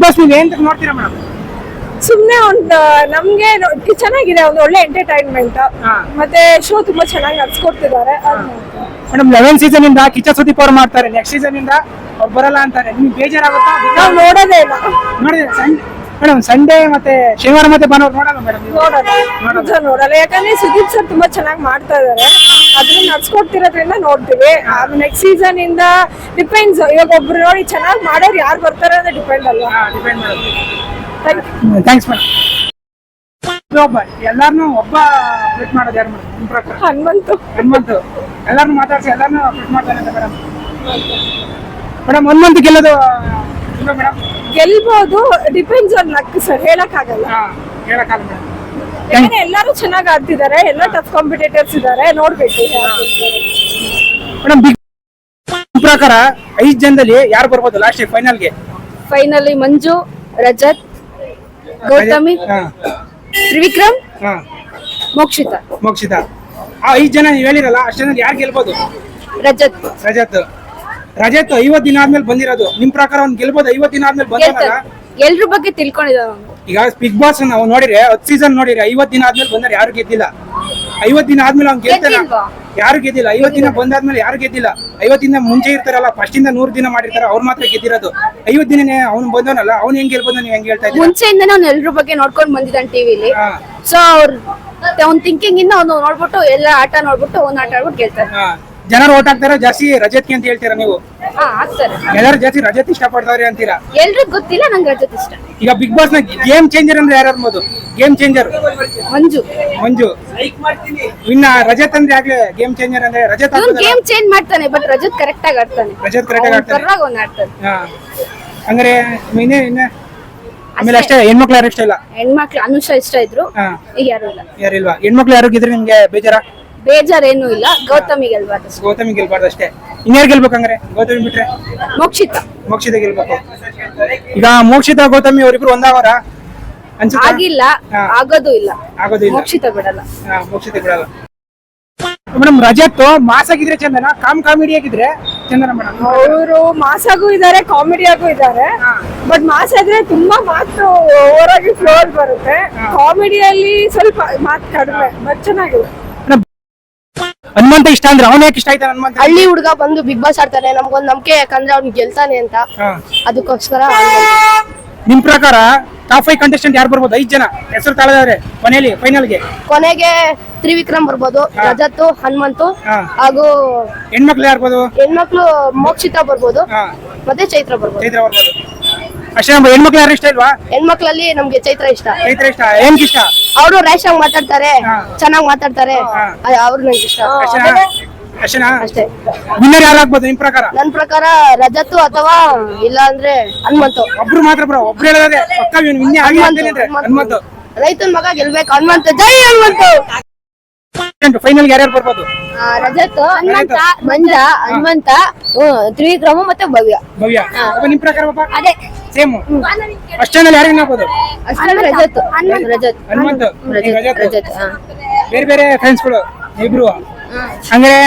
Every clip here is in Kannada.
ಬಸ್ ನೀವು ಏನ್ ನೋಡ್ತೀರಾ ಮೇಡಮ್ ಸುಮ್ನೆ ಒಂದು ನಮ್ಗೆ ನೋ- ಚೆನ್ನಾಗಿದೆ ಒಂದು ಒಳ್ಳೆ ಎಂಟರ್ಟೈನ್ಮೆಂಟ್. ಮತ್ತೆ ಶೋ ತುಂಬಾ ಚೆನ್ನಾಗಿ ನಡ್ಸ್ಕೊಡ್ತಿದ್ದಾರೆ. ಮೇಡಮ್ ಲೆವೆನ್ ಸೀಸನ್ ಇಂದ ಕಿಚ್ಚ ಸುದೀಪ್ ಅವ್ರು ಮಾಡ್ತಾರೆ. ನೆಕ್ಸ್ಟ್ ಸೀಸನ್ ಇಂದ ಅವ್ರು ಬರಲ್ಲ ಅಂತಾರೆ. ನಿಮ್ಗೆ ಬೇಜಾರಾಗುತ್ತಾ? ನಾವು ನೋಡೋದೇ ಇಲ್ಲ. ನೋಡಿ ಮೇಡಮ್ ಸಂಡೇ ಮತ್ತೆ ಶನಿವಾರ ಮತ್ತೆ ಭಾನುವಾರ ನೋಡಲ್ಲ ಮೇಡಮ್ ನೋಡೋಣ ನೋಡಲ್ಲ ಯಾಕಂದ್ರೆ ಸುದೀಪ್ ಸರ್ ತುಂಬಾ ಚೆನ್ನಾಗಿ ಮಾಡ್ತಾ ಇದಾರೆ. ಅದನ್ನ ನಡ್ಸ್ಕೊಡ್ತಿರೋದ್ರಿಂದ ನೋಡ್ತೀವಿ. ನೆಕ್ಸ್ಟ್ ಸೀಸನ್ ಇಂದ ಡಿಪೆಂಡ್ಸ್ ಇವಾಗ ಒಬ್ರು ನೋಡಿ ಚೆನ್ನಾಗಿ ಮಾಡೋರು ಯಾರು ಬರ್ತಾರೆ ಅಂತ ಡಿಪೆಂಡ್ ಅಲ್ವಾ? ಡಿಪೆಂಡ್ ಮಾಡೋದು. ಥ್ಯಾಂಕ್ಸ್ ಮೇಡಮ್ ಒಬ್ಬ ಎಲ್ಲಾರನು ಒಬ್ಬ ಫಿಟ್ ಮಾಡೋದು ಯಾರು ಮೇಡಮ್ ನಿಮ್ಮ ಪ್ರಕಾರ? ಹನುಮಂತು. ಹನುಮಂತು. ಎಲ್ಲಾರನು ಮಾತಾಡ್ಸಿ ಎಲ್ಲಾರನು ಫಿಟ್ ಮಾಡ್ತಾರೆ ಅಂತ ಮೇಡಮ್ ಮೇಡಮ್ ಹನುಮಂತು ಗೆಲ್ಲೋದು ಮೇಡಮ್ ಗೆಲ್ಬಹುದು ಡಿಪೆಂಡ್ಸ್ ಆನ್ ಲಕ್ ಸರ್ ಹೇಳಕ್ ಆಗಲ್ಲ ಹಾ ಹೇಳಕ್ಕಾಗಲ್ಲ. ಯಾಕಂದ್ರೆ ಎಲ್ಲರೂ ಚೆನ್ನಾಗಿ ಆಡ್ತಿದ್ದಾರೆ ಎಲ್ಲ ಟಫ್ ಕಾಂಪಿಟೇಟರ್ಸ್ ಇದ್ದಾರೆ ನೋಡ್ಬೇಕು. ಮೇಡಮ್ ಬಿಗ್ ಪ್ರಕಾರ ಐದು ಜನದಲ್ಲಿ ಯಾರು ಬರ್ಬೋದು ಲಾಸ್ಟ್ ಫೈನಲ್ಗೆ ಫೈನಲಿ ಮಂಜು ರಜತ್ ಗೌತಮಿ ಹಾ. ತ್ರಿವಿಕ್ರಮ್ ಹಾ. ಮೋಕ್ಷಿತ. ಮೋಕ್ಷಿತ. ಆ ಐದು ಜನ ನೀವು ಹೇಳಿರಲ್ಲ ಅಷ್ಟು ಜನ ಯಾರು ಗೆಲ್ಬೋದು? ರಜತ್. ರಜತ್. ರಜತ್ ಐವತ್ ದಿನ ಆದ್ಮೇಲೆ ಬಂದಿರೋದು. ನಿಮ್ ಪ್ರಕಾರ ಅವ್ನು ಗೆಲ್ಬೋದು? ಐವತ್ ದಿನ ಆದ್ಮೇಲೆ ಬಂದಾಗ ಎಲ್ರ ಬಗ್ಗೆ ತಿಳ್ಕೊಂಡಿದ್ದಾನ ಅವ್ನು. ಈಗ ಬಿಗ್ ಬಾಸ್ ನಾವು ನೋಡಿರಿ ಹತ್ತು ಸೀಸನ್ ನೋಡಿರಿ ಐವತ್ ದಿನ ಆದ್ಮೇಲೆ ಬಂದ್ರೆ ಯಾರು ಗೆದ್ದಿಲ್ಲ? ಐವತ್ ದಿನ ಆದ್ಮೇಲೆ ಅವ್ನು ಗೆಲ್ತಾನ? ಯಾರು ಗೆದ್ದಿಲ್ಲ? ಐವತ್ ದಿನ ಬಂದಾದ್ಮೇಲೆ ಯಾರು ಗೆದ್ದಿಲ್ಲ? ಐವತ್ತಿನ ಮುಂಚೆ ಇರ್ತಾರಲ್ಲ ಫಸ್ಟ್ ಇಂದ ನೂರ್ ದಿನ ಮಾಡಿರ್ತಾರ ಅವ್ರು ಮಾತ್ರ ಗೆದ್ದಿರೋದು. ಐವತ್ ದಿನ ಅವ್ನು ಬಂದವನಲ್ಲ ಅವ್ನ್ ಹೆಂಗ್ ಗೆಲ್ಬೋದು ನೀವು ಹೆಂಗ್ ಹೇಳ್ತಾ ಇದ್ದೀರಾ? ಮುಂಚೆಯಿಂದ ಅವ್ನು ಎಲ್ರ ಬಗ್ಗೆ ನೋಡ್ಕೊಂಡ್ ಬಂದಿದ್ದಾನೆ ಟಿವಿಲಿ. ಸೊ ಅವ್ರ ಅವ್ನ್ ಥಿಂಕಿಂಗ್ ಇಂದ ಅವ್ನು ನೋಡ್ಬಿಟ್ಟು ಎಲ್ಲ ಆಟ ನೋಡ್ಬಿಟ್ಟು ಅವ್ನ ಆಟ ಆಡ್ಬಿಟ್ಟು ಗೆಲ್ತಾರೆ. ಜನರು ಓಟ್ ಹಾಕ್ತಾರ? ಜಾಸ್ತಿ ರಜತ್ಗೆ ಅಂತ ಹೇಳ್ತೀರಾ ನೀವು? ಹಾ ಆಗ್ತಾರೆ ಎಲ್ಲರೂ ಜಾಸ್ತಿ ರಜತ್ ಇಷ್ಟ ಪಡ್ತಾವ್ರಿ ಅಂತೀರಾ? ಎಲ್ರಿಗೂ ಗೊತ್ತಿಲ್ಲ ನಂಗೆ ರಜತ್ ಇಷ್ಟ. ಈಗ ಬಿಗ್ ಬಾಸ್ನ ಗೇಮ್ ಚೇಂಜರ್ ಅಂದ್ರೆ ಯಾರು ಅನ್ಬೋದು ಗೇಮ್ ಚೇಂಜರ್ ಮಂಜು. ಮಂಜು. ಇನ್ನ ರಜತ್ ಅಂದ್ರೆ ಆಗ್ಲೇ ಗೇಮ್ ಚೇಂಜರ್ ಅಂದ್ರೆ ರಜತ್? ಗೇಮ್ ಚೇಂಜ್ ಮಾಡ್ತಾನೆ ಬಟ್ ರಜತ್ ಕರೆಕ್ಟ್ ಆಗಿ ಆಡ್ತಾನೆ. ರಜತ್ ಕರೆಕ್ಟ್ ಆಗಿ ಆಡ್ತಾನೆ? ಪರವಾಗಿ ಅವ್ನು ಆಡ್ತಾನೆ. ಹಾ. ಅಂದ್ರೆ ಇನ್ನೇ ಇನ್ನೇ ಆಮೇಲೆ ಅಷ್ಟೇ. ಹೆಣ್ಮಕ್ಳು ಯಾರು ಇಷ್ಟ ಇಲ್ಲ? ಹೆಣ್ಮಕ್ಳು ಅನುಷಾ ಇಷ್ಟ ಇದ್ರು ಹಾ. ಈಗ ಯಾರು ಇಲ್ಲ. ಯಾರಿಲ್ವಾ ಹೆಣ್ಮಕ್ಳು ಯಾರು ಇದ್ರೆ ನಿಮ್ಗೆ ಬೇಜಾರ? ಬೇಜಾರೇನು ಇಲ್ಲ. ಗೌತಮಿ ಗೆಲ್ಬಾರ್ದು. ಗೌತಮಿ ಗೆಲ್ಬಾರ್ದು ಅಷ್ಟೇ. ಇನ್ಯಾರು ಗೆಲ್ಬೇಕಂದ್ರೆ? ಗೌತಮಿ ಬಿಟ್ರೆ? ಮೋಕ್ಷಿತ. ಮೋಕ್ಷಿತ ಗೆಲ್ಬೇಕು. ಈಗ ಮೋಕ್ಷಿತ ಗೌತಮಿ ಅವರಿಬ್ರು ಒಂದಾವರ ಅನ್ಸುತ್ತಾ? ಆಗಿಲ್ಲ. ಆಗೋದು ಇಲ್ಲ. ಆಗೋದಿಲ್ಲ. ಮೋಕ್ಷಿತ ಬಿಡಲ್ಲ. ಹಾ, ಮೋಕ್ಷಿತ ಬಿಡಲ್ಲ. ಮೇಡಮ್ ರಜತ್ ಮಾಸ್ ಆಗಿದ್ರೆ ಚಂದನ? ಕಾಮ್ ಕಾಮಿಡಿ ಆಗಿದ್ರೆ ಚಂದನ ಮೇಡಮ್ ಅವರು ಮಾಸಾಗೂ ಇದಾರೆ ಕಾಮಿಡಿಯಾಗೂ ಇದಾರೆ ಬಟ್ ಮಾಸ್ ಆದ್ರೆ ತುಂಬಾ ಮಾತು ಓವರ್ ಆಗಿ ಫ್ಲೋರ್ ಬರುತ್ತೆ ಕಾಮಿಡಿಯಲ್ಲಿ ಸ್ವಲ್ಪ ಮಾತು ಕಡಿಮೆ ಬಟ್ ಚೆನ್ನಾಗಿದೆ. ಹನುಮಂತ ಇಷ್ಟ ಅಂದ್ರೆ ಅವನ ಯಾಕೆ ಇಷ್ಟ ಆಯ್ತಾ ಹನುಮಂತ? ಹಳ್ಳಿ ಹುಡುಗ ಬಂದು ಬಿಗ್ ಬಾಸ್ ಆಡ್ತಾನೆ ನಮ್ಗೊಂದ್ ನಂಬಿಕೆ ಯಾಕಂದ್ರೆ ಅವ್ನ್ ಗೆಲ್ತಾನೆ ಅಂತ. ಹಾ. ಅದಕ್ಕೋಸ್ಕರ. ನಿಮ್ ಪ್ರಕಾರ ಟಾಪ್ ಫೈವ್ ಕಂಟೆಸ್ಟೆಂಟ್ ಯಾರು ಬರ್ಬೋದು? ಐದ್ ಜನ ಹೆಸರು ತಾಳದವ್ರೆ ಕೊನೆಯಲ್ಲಿ ಫೈನಲ್ಗೆ ಕೊನೆಗೆ ತ್ರಿವಿಕ್ರಮ್ ಬರ್ಬೋದು ರಜತ್ ಹನುಮಂತು ಹಾ. ಹಾಗೂ ಹೆಣ್ಮಕ್ಳು ಯಾರು ಬರ್ಬೋದು? ಹೆಣ್ಮಕ್ಳು ಮೋಕ್ಷಿತ ಬರ್ಬೋದು ಹಾ. ಮತ್ತೆ ಚೈತ್ರ ಬರ್ಬೋದು. ಚೈತ್ರ ಬರ್ಬೋದು. ಅಷ್ಟೇ ನಮ್ಮ ಹೆಣ್ಮಕ್ಳು ಯಾರು ಇಷ್ಟ ಇಲ್ವಾ? ಹೆಣ್ಮಕ್ಳಲ್ಲಿ ನಮ್ಗೆ ಚೈತ್ರ ಇಷ್ಟ. ಚೈತ್ರ ಇಷ್ಟ. ಏನ್ಕ್ ಇಷ್ಟ? ಅವರು ರ್ಯಾಶ್ ಆಗಿ ಮಾತಾಡ್ತಾರೆ ಹಾ. ಚೆನ್ನಾಗಿ ಮಾತಾಡ್ತಾರೆ ಹಾ. ಅವ್ರು ನಂಗೆ ಇಷ್ಟ. ಅಷ್ಟೇನಾ ಅಷ್ಟೇನಾ ಅಷ್ಟೇ. ವಿನ್ನರ್ ಯಾರು ಆಗ್ಬೋದು ನಿಮ್ ಪ್ರಕಾರ? ನನ್ ಪ್ರಕಾರ ರಜತ್ತು ಅಥವಾ ಇಲ್ಲ ಅಂದ್ರೆ ಹನುಮಂತು. ಒಬ್ರು ಮಾತ್ರ ಬ್ರೋ ಒಬ್ರು ಹೇಳೋದೇ ಪಕ್ಕ ವಿನ್ನೇ ಆಗಿ ಅಂತಾನೆ ಇದ್ರೆ ಹನುಮಂತು. ರೈತನ ಮಗ ಗೆಲ್ಬೇಕು. ಹನುಮಂತ. ಜೈ ಹನುಮಂತು. ಫೈನಲ್ ಯಾರ್ಯಾರು ಬರ್ಬೋದು? ರಜತ್ ಹನುಮಂತ, ಮಂಜ ಹನುಮಂತ ತ್ರಿವಿಕ್ರಮ ಮತ್ತೆ ಭವ್ಯ. ಭವ್ಯ. ನಿಮ್ ಪ್ರಕಾರ ಅದೇ. ಸೇಮ್ ಅಷ್ಟೇನಲ್ಲಿ ಯಾರು ಆಗ್ಬೋದು ಅಷ್ಟೇ ರಜತ್. ರಜತ್. ಹನುಮಂತ. ರಜತ್ ರಜತ್. ಬೇರೆ ಬೇರೆ ಫ್ರೆಂಡ್ಸ್ಗಳು ಇಬ್ರು. ಹಂಗಾರೆ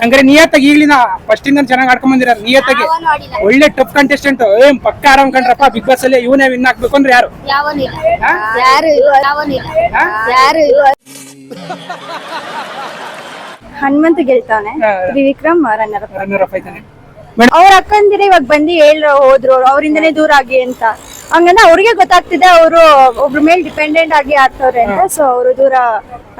ಹಂಗಾರೆ ನಿಯತ್ತಾಗಿ ಈಗ್ಲಿನ ಫಸ್ಟ್ ಇಂದ ಚೆನ್ನಾಗಿ ಆಡ್ಕೊಂಡ್ ಬಂದಿರ ನಿಯತ್ತಾಗಿ ಒಳ್ಳೆ ಟಫ್ ಕಂಟೆಸ್ಟೆಂಟ್ ಏನ್ ಪಕ್ಕ ಆರಾಮ್ ಕಂಡ್ರಪ್ಪ ಬಿಗ್ ಬಾಸ್ ಅಲ್ಲಿ ಇವನೇ ವಿನ್ ಹಾಕ್ಬೇಕು ಅಂದ್ರೆ ಯಾರು? ಯಾರು ಯಾರು ಹನುಮಂತ ಗೆಲ್ತಾನೆ. ತ್ರಿವಿಕ್ರಮ್ ರನ್ನರ್ ರನ್ನರ್ ಅಪ್ ಆಯ್ತಾನೆ ಅವ್ರ ಅಕ್ಕಂದಿರ ಇವಾಗ ಬಂದು ಹೇಳ ಹೋದ್ರು ಅವರಿಂದನೇ ದೂರ ಆಗಿ ಅಂತ. ಹಂಗಂದ್ರೆ ಅವ್ರಿಗೆ ಗೊತ್ತಾಗ್ತಿದೆ ಅವರು ಒಬ್ರ ಮೇಲೆ ಡಿಪೆಂಡೆಂಟ್ ಆಗಿ ಆಗ್ತವ್ರೆ ಅಂತ ಸೊ ಅವರು ದೂರ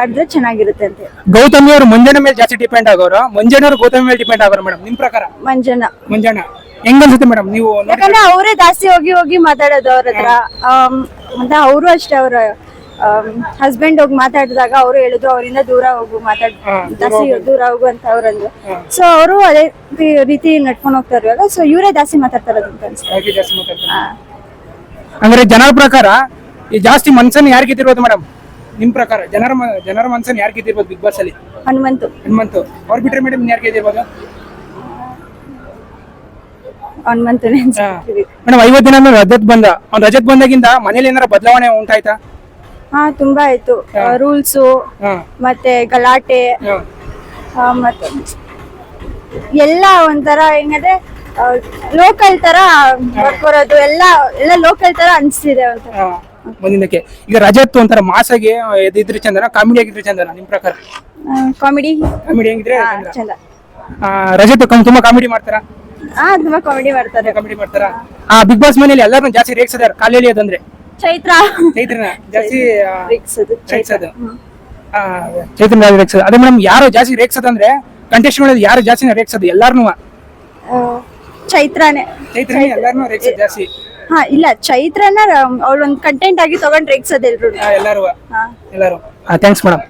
ಆಡಿದ್ರೆ ಚೆನ್ನಾಗಿರುತ್ತೆ ಅಂತ ಗೌತಮಿ ಅವರು ಮುಂಜಾನೆ ಮೇಲೆ ಜಾಸ್ತಿ ಡಿಪೆಂಡ್ ಆಗೋರು? ಮಂಜನ ಅವರು ಗೌತಮಿ ಮೇಲೆ ಡಿಪೆಂಡ್ ಆಗೋರು ಮೇಡಮ್ ನಿಮ್ ಪ್ರಕಾರ? ಮಂಜನ. ಮಂಜನ. ಹೆಂಗ್ ಅನ್ಸುತ್ತೆ ಮೇಡಮ್ ನೀವು ಯಾಕಂದ್ರೆ ಅವರೇ ಜಾಸ್ತಿ ಹೋಗಿ ಹೋಗಿ ಮಾತಾಡೋದು ಅವ್ರ ಹತ್ರ. ಮತ್ತೆ ಅವರು ಅಷ್ಟೇ ಅವ್ರ ಹಸ್ಬೆಂಡ್ ಹೋಗಿ ಮಾತಾಡಿದಾಗ ಅವರು ಹೇಳಿದ್ರು ಅವರಿಂದ ದೂರ ಹೋಗು ಮಾತಾಡ್ ಜಾಸ್ತಿ ಹೋಗು. ದೂರ ಹೋಗು ಅಂತ ಅವ್ರಂದ್ರು ಸೊ ಅವರು ಅದೇ ರೀತಿ ನಡ್ಕೊಂಡು ಹೋಗ್ತಾ ಇರುವಾಗ ಸೊ ಇವರೇ ಜಾಸ್ತಿ ಮಾತಾಡ್ತಾ ಅಂತ ಅನ್ಸುತ್ತೆ. ಮಾತಾಡ್ತಾರೆ. ಅಂದ್ರೆ ಜನರ ಪ್ರಕಾರ ಈ ಜಾಸ್ತಿ ಮನ್ಸನ್ ಯಾರು ಗೆದ್ದಿರ್ಬೋದು ಮೇಡಮ್ ನಿಮ್ ಪ್ರಕಾರ ಜನರ ಜನರ ಮನ್ಸನ್ ಯಾರು ಗೆದ್ದಿರ್ಬೋದು ಬಿಗ್ ಬಾಸ್ ಅಲ್ಲಿ? ಹನುಮಂತು. ಹನುಮಂತು. ಅವ್ರ ಬಿಟ್ರೆ ಮೇಡಮ್ ಯಾರು ಗೆದ್ದಿರ್ಬೋದು ಹನುಮಂತ್ ಮೇಡಮ್ ಐವತ್ತು ದಿನ ರಜತ್ ಬಂದ ಅವ್ನ್ ರಜತ್ ಬಂದಾಗಿಂದ ಮನೇಲಿ ಏನಾರ ಬದಲಾವಣೆ ಉಂಟಾಯ್ತಾ? ಹಾ ತುಂಬಾ ಆಯ್ತು. ರೂಲ್ಸು ಮತ್ತೆ ಗಲಾಟೆ ಮತ್ತೆ ಎಲ್ಲ ಒಂಥರ ಹೆಂಗಂದ್ರೆ ಲೋಕಲ್ ತರ ಬರ್ಕೊರೋದು ಎಲ್ಲ ಎಲ್ಲ ಲೋಕಲ್ ತರ ಅನ್ಸ್ತಿದೆ ಒಂಥರ ಆ, ಮುಂದಿನಕ್ಕೆ ಈಗ ರಜತ್ ಒಂಥರ ಮಾಸಾಗಿ ಇದ್ರೆ ಚಂದನ ಕಾಮಿಡಿ ಆಗಿದ್ರೆ ಚಂದನ ನಿಮ್ ಪ್ರಕಾರ? ಕಾಮಿಡಿ ಕಾಮಿಡಿ ಹೆಂಗಿದ್ರೆ ಚಂದ. ರಜತ್ ತುಂಬಾ ಕಾಮಿಡಿ ಮಾಡ್ತಾರ? ಹಾ ತುಂಬಾ ಕಾಮಿಡಿ ಮಾಡ್ತಾರೆ. ಕಾಮಿಡಿ ಮಾಡ್ತಾರ? ಆ ಬಿಗ್ ಬಾಸ್ ಮನೇಲಿ ಎಲ್ಲರೂ ಜಾಸ್ತಿ ರೇಗ್ಸದಾರ ಕಾಲೇಲಿ ಅದಂದ್ರೆ. ಚೈತ್ರ. ಚೈತ್ರನ ಜಾಸ್ತಿ ಆ, ರೇಗ್ಸೋದು, ರೇಗ್ಸೋದು. ಆ, ಚೈತ್ರನ ರೇಗ್ಸೋದು. ಅದೇ ಮೇಡಮ್ ಯಾರು ಜಾಸ್ತಿ ರೇಗ್ಸದಂದ್ರೆ ಕಂಟೆಸ್ಟ್ ಯಾರು ಜಾಸ್ತಿ ರೇಗ್ಸೋದು? ಎಲ್ಲಾರ್ನು ಆ, ಚೈತ್ರನೇ. ಚೈತ್ರನೇ ಎಲ್ಲಾರ್ನು ರೇಗ್ಸೋದು ಜಾಸ್ತಿ. ಹಾ ಇಲ್ಲ ಚೈತ್ರನ ಒಂದು ಕಂಟೆಂಟ್ ಆಗಿ ತಗೊಂಡ್ ರೇಗ್ಸೋದು ಎಲ್ರು ಆ, ಎಲ್ಲಾರು ಹಾ. ಎಲ್ಲಾರು. Thanks madam.